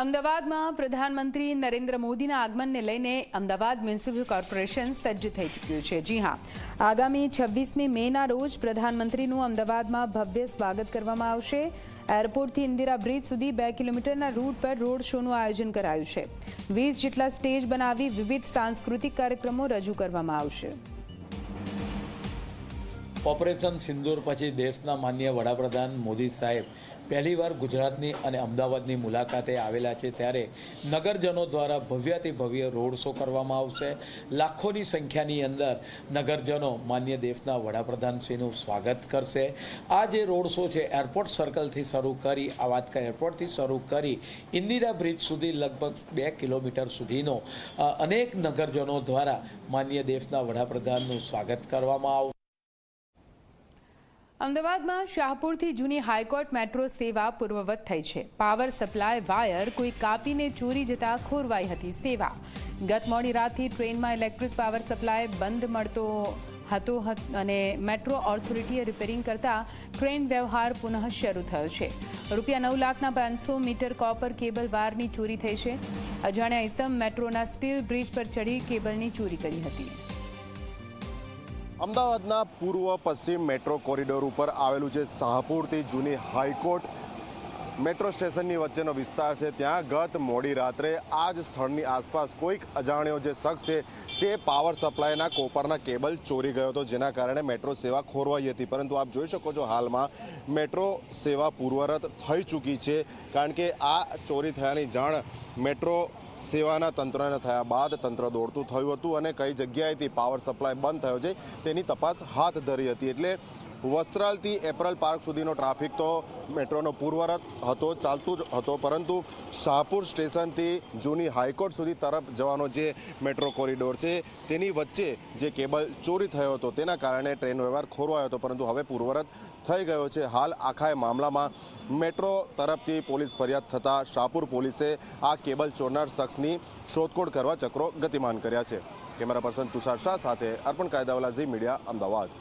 અમદાવાદમાં પ્રધાનમંત્રી નરેન્દ્ર મોદીના આગમનને લઈને અમદાવાદ મ્યુનિસિપલ કોર્પોરેશન સજ્જ થઈ ચૂક્યું છે. જી હા. આગામી છવ્વીસમી મેના રોજ પ્રધાનમંત્રીનું અમદાવાદમાં ભવ્ય સ્વાગત કરવામાં આવશે. એરપોર્ટથી ઇન્દિરા બ્રિજ સુધી બે કિલોમીટરના રૂટ પર રોડ શોનું આયોજન કરાયું છે. વીસ જેટલા સ્ટેજ બનાવી વિવિધ સાંસ્કૃતિક કાર્યક્રમો રજૂ કરવામાં આવશે. ઓપરેશન સિંદૂર પછી દેશના માન્ય વડાપ્રધાન મોદી સાહેબ પહેલીવાર ગુજરાતની અને અમદાવાદની મુલાકાતે આવેલા છે ત્યારે નગરજનો દ્વારા ભવ્યાથી ભવ્ય રોડ શો કરવામાં આવશે. લાખોની સંખ્યાની અંદર નગરજનો માન્ય દેશના વડાપ્રધાનશ્રીનું સ્વાગત કરશે. આ જે રોડ શો છે, એરપોર્ટ સર્કલથી શરૂ કરી, આ વાત એરપોર્ટથી શરૂ કરી, ઇન્દિરા બ્રિજ સુધી લગભગ બે કિલોમીટર સુધીનો અનેક નગરજનો દ્વારા માન્ય દેશના વડાપ્રધાનનું સ્વાગત કરવામાં આવશે. અમદાવાદમાં શાહપુરથી જૂની હાઈકોર્ટ મેટ્રો સેવા પૂર્વવત થઈ છે. પાવર સપ્લાય વાયર કોઈ કાપીને ચોરી જતા ખોરવાઈ હતી સેવા. ગત મોડી રાતથી ટ્રેનમાં ઇલેક્ટ્રિક પાવર સપ્લાય બંધ મળતો હતો અને મેટ્રો ઓથોરિટીએ રિપેરિંગ કરતા ટ્રેન વ્યવહાર પુનઃ શરૂ થયો છે. રૂપિયા નવ લાખના પાંચસો મીટર કોપર કેબલ વારની ચોરી થઈ છે. અજાણ્યા ઇસમ મેટ્રોના સ્ટીલ બ્રિજ પર ચડી કેબલની ચોરી કરી હતી. અમદાવાદના પૂર્વ પશ્ચિમ મેટ્રો કોરિડોર ઉપર આવેલું છે શાહપુરથી જૂની હાઈકોર્ટ મેટ્રો સ્ટેશનની વચ્ચેનો વિસ્તાર છે, ત્યાં ગત મોડી રાત્રે આ જ સ્થળની આસપાસ કોઈક અજાણ્યો જે શખ્સ છે, તે પાવર સપ્લાયના કોપરના કેબલ ચોરી ગયો હતો, જેના કારણે મેટ્રો સેવા ખોરવાઈ હતી. પરંતુ આપ જોઈ શકો છો હાલમાં મેટ્રો સેવા પૂર્વરત થઈ ચૂકી છે, કારણ કે આ ચોરી થયાની જાણ મેટ્રો સેવાના તંત્રને થયા બાદ તંત્ર દોડતું થયું હતું અને કઈ જગ્યાએથી પાવર સપ્લાય બંધ થયો છે તેની તપાસ હાથ ધરી હતી. એટલે વસ્ત્રાલથી એપ્રલ પાર્ક સુધીનો ટ્રાફિક તો મેટ્રોનો પૂર્વરત હતો, ચાલતું જ હતો, પરંતુ શાહપુર સ્ટેશનથી જૂની હાઈકોર્ટ સુધી તરફ જવાનો જે મેટ્રો કોરિડોર છે, તેની વચ્ચે જે કેબલ ચોરી થયો હતો, તેના કારણે ટ્રેન વ્યવહાર ખોરવાયો હતો, પરંતુ હવે પૂર્વરત થઈ ગયો છે. હાલ આખા મામલામાં મેટ્રો તરફથી પોલીસ ફરિયાદ થતાં શાહપુર પોલીસે આ કેબલ ચોરનાર શખ્સની શોધખોળ કરવા ચક્રો ગતિમાન કર્યા છે. કેમેરા પર્સન તુષાર શાહ સાથે અર્પણ કાયદાવાલા ઝી મીડિયા, અમદાવાદ.